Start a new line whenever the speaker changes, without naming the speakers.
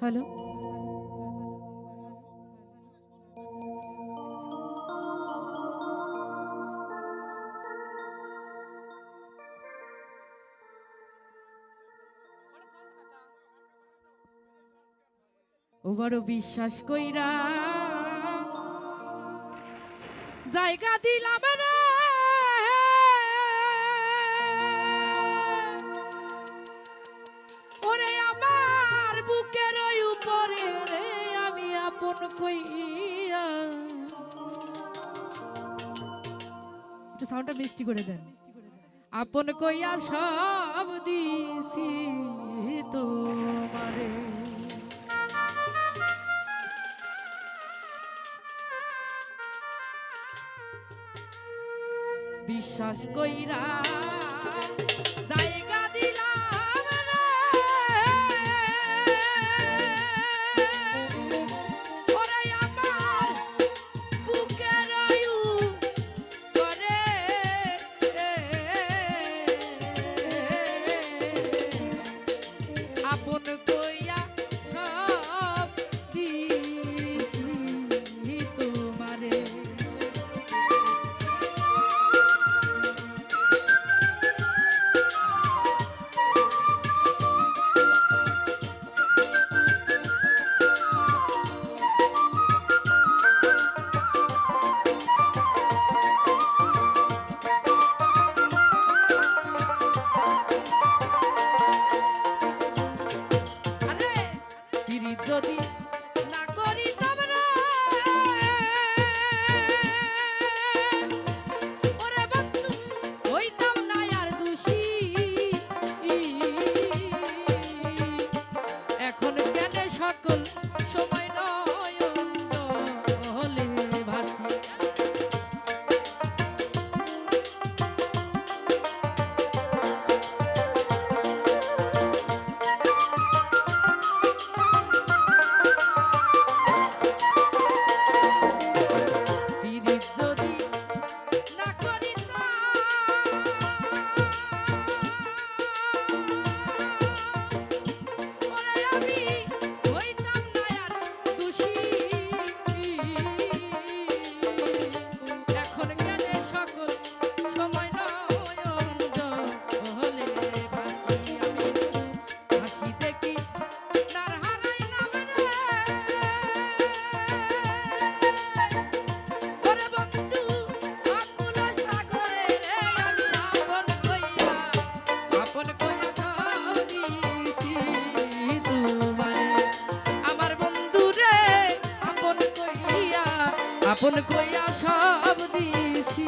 Hello ও বড় বিশ্বাস কইরা জায়গা দিলাম আপন কইয়া একটু সাউন্ডটা মিষ্টি করে দেন। আপন কইয়া সব দিছি তোমারে। বিশ্বাস কইরা যায় আপন কইয়া সব দিছি